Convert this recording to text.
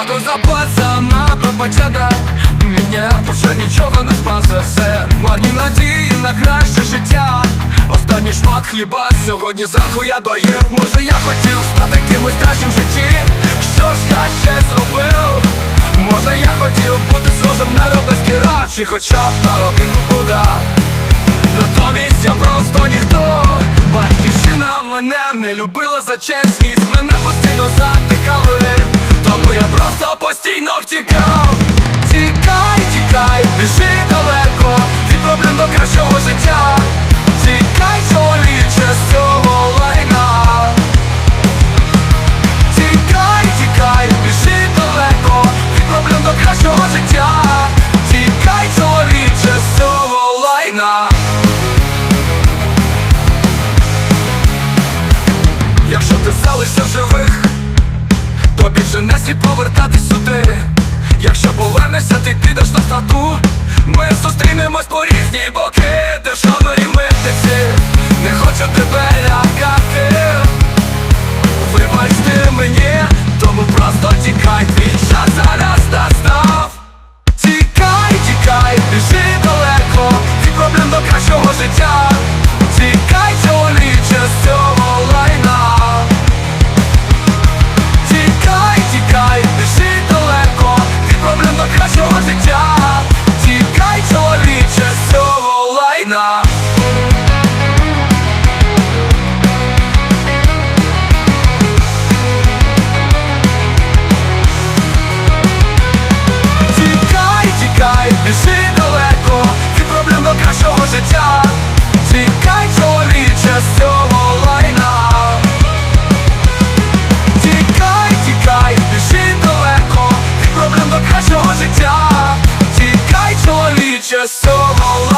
Воду запасана пропачата Мене вже нічого не спасе. Все Марні надії на краще життя. Останній шмат хліба сьогодні зранку я доїв. Може я хотів стати кимось кращим в житті? Що ж я ще зробив? Може я хотів бути схожим на робецький рад Чи хоча б на Робін Гуда Натомість я просто ніхто. Батьківщина мене не любила за чесність. Мене постійно життя Тікай, чоловіче, з цього лайна Тікай, тікай, біжи далеко Від проблем до кращого життя Тікай, чоловіче, з цього лайна Якщо ти залишся живих, то більше не слід повертатись сюди. Якщо повернешся, ти підеш на стату. Ми зустрінемось по різні боки, державної митниці. Не хочу тебе лякати. Вибач ти мені, тому просто тікай, твій час зараз настав. Тікай, тікай, біжи далеко, від проблем до кращого життя. Тікай, чоловіче, з цього лайна. Тікай, тікай, біжи далеко, від проблем до кращого життя. Кращого життя. Тікай, чоловіче, з цього лайна. Тікай, тікай, біжи далеко, від проблем до кращого життя. Тікай, чоловіче, з цього